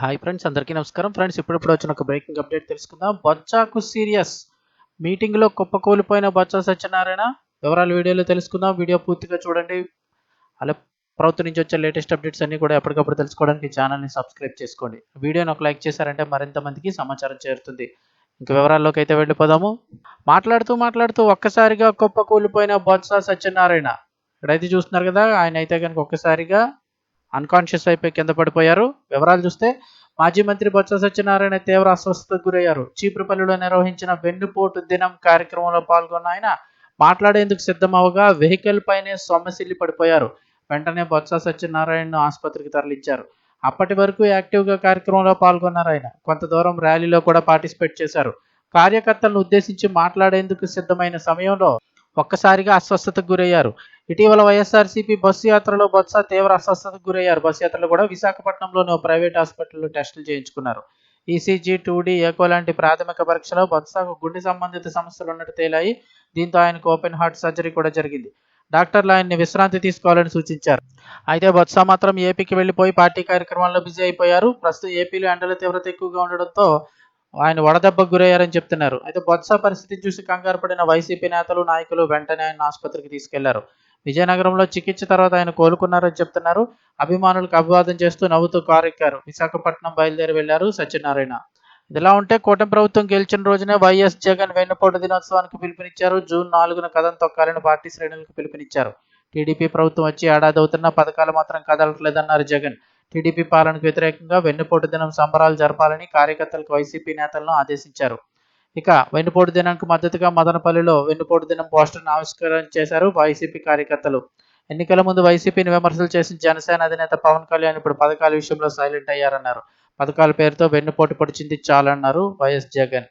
Hi friends అందరికీ నమస్కారం. Friends ఇప్పుడిప్పుడు వచ్చిన ఒక బ్రేకింగ్ అప్డేట్ తెలుసుకుందాం. బొచ్చాకు సీరియస్ మీటింగ్లో కుప్పకూలిపోయిన బొత్స సత్యనారాయణ. వివరాలు వీడియోలో తెలుసుకుందాం. వీడియో పూర్తిగా చూడండి. అలా ప్రభుత్వం నుంచి వచ్చే లేటెస్ట్ అప్డేట్స్ అన్ని కూడా ఎప్పటికప్పుడు తెలుసుకోవడానికి ఛానల్ని సబ్స్క్రైబ్ చేసుకోండి. వీడియోని ఒక లైక్ చేశారంటే మరింత మందికి సమాచారం చేరుతుంది. ఇంక వివరాల్లోకి అయితే వెళ్ళిపోదాము. మాట్లాడుతూ మాట్లాడుతూ ఒక్కసారిగా కుప్పకూలిపోయిన బొత్స సత్యనారాయణ. ఇక్కడైతే చూస్తున్నారు కదా ఆయన అయితే కనుక ఒక్కసారిగా అన్కాన్షియస్ అయిపోయి కింద పడిపోయారు. వివరాలు చూస్తే మాజీ మంత్రి బొత్స సత్యనారాయణ తీవ్ర అస్వస్థతకు గురయ్యారు. చీపురుపల్లిలో నిర్వహించిన వెన్నుపోటు దినం కార్యక్రమంలో పాల్గొన్న ఆయన మాట్లాడేందుకు సిద్ధమవగా వెహికల్ పైనే సొమ్మసిల్లి పడిపోయారు. వెంటనే బొత్స సత్యనారాయణను ఆసుపత్రికి తరలించారు. అప్పటి వరకు యాక్టివ్గా కార్యక్రమంలో పాల్గొన్నారు ఆయన. కొంత దూరం ర్యాలీలో కూడా పార్టిసిపేట్ చేశారు. కార్యకర్తలను ఉద్దేశించి మాట్లాడేందుకు సిద్ధమైన సమయంలో ఒక్కసారిగా అస్వస్థతకు గురయ్యారు. ఇటీవల వైఎస్ఆర్సీపీ బస్సు యాత్రలో బొత్స తీవ్ర అస్వస్థతకు గురయ్యారు. బస్సు యాత్రలో కూడా విశాఖపట్నంలోని ఓ ప్రైవేట్ హాస్పిటల్లో టెస్టులు చేయించుకున్నారు. ఈసీజీ టూడీ ఏకో లాంటి ప్రాథమిక పరీక్షలో బొత్సకు గుండె సంబంధిత సమస్యలు ఉన్నట్టు తేలాయి. దీంతో ఆయనకు ఓపెన్ హార్ట్ సర్జరీ కూడా జరిగింది. డాక్టర్లు ఆయన్ని విశ్రాంతి తీసుకోవాలని సూచించారు. అయితే బొత్స మాత్రం ఏపీకి వెళ్ళిపోయి పార్టీ కార్యక్రమాల్లో బిజీ అయిపోయారు. ప్రస్తుతం ఏపీలో ఎండల తీవ్రత ఎక్కువగా ఉండడంతో ఆయన వడదెబ్బకు గురయ్యారని చెప్తున్నారు. అయితే బొత్స పరిస్థితి చూసి కంగారు పడిన వైసీపీ నేతలు నాయకులు వెంటనే ఆయన ఆసుపత్రికి తీసుకెళ్ళారు. విజయనగరంలో చికిత్స తర్వాత ఆయన కోలుకున్నారని చెప్తున్నారు. అభిమానులకు అభివాదం చేస్తూ నవ్వుతూ కారెక్కారు. విశాఖపట్నం బయలుదేరి వెళ్ళారు సత్యనారాయణ. ఇదిలా ఉంటే కూటమి ప్రభుత్వం గెలిచిన రోజునే వైఎస్ జగన్ వెన్నుపోటు దినోత్సవానికి పిలుపునిచ్చారు. జూన్ నాలుగున కథం తొక్కాలని పార్టీ శ్రేణులకు పిలుపునిచ్చారు. టీడీపీ ప్రభుత్వం వచ్చి ఏడాది అవుతున్న పథకాలు మాత్రం కదలట్లేదన్నారు జగన్. టీడీపీ పాలనకు వ్యతిరేకంగా వెన్నుపోటు దినం సంబరాలు జరపాలని కార్యకర్తలకు వైసీపీ నేతలను ఆదేశించారు. ఇక వెన్నుపోటు దినానికి మద్దతుగా మదనపల్లిలో వెన్నుపోటు దినం పోస్టర్ను ఆవిష్కరణ చేశారు వైసీపీ కార్యకర్తలు. ఎన్నికల ముందు వైసీపీని విమర్శలు చేసిన జనసేన అధినేత పవన్ కళ్యాణ్ ఇప్పుడు పథకాల విషయంలో సైలెంట్ అయ్యారన్నారు. పథకాల పేరుతో వెన్నుపోటు పొడిచింది చాలన్నారు వైఎస్ జగన్.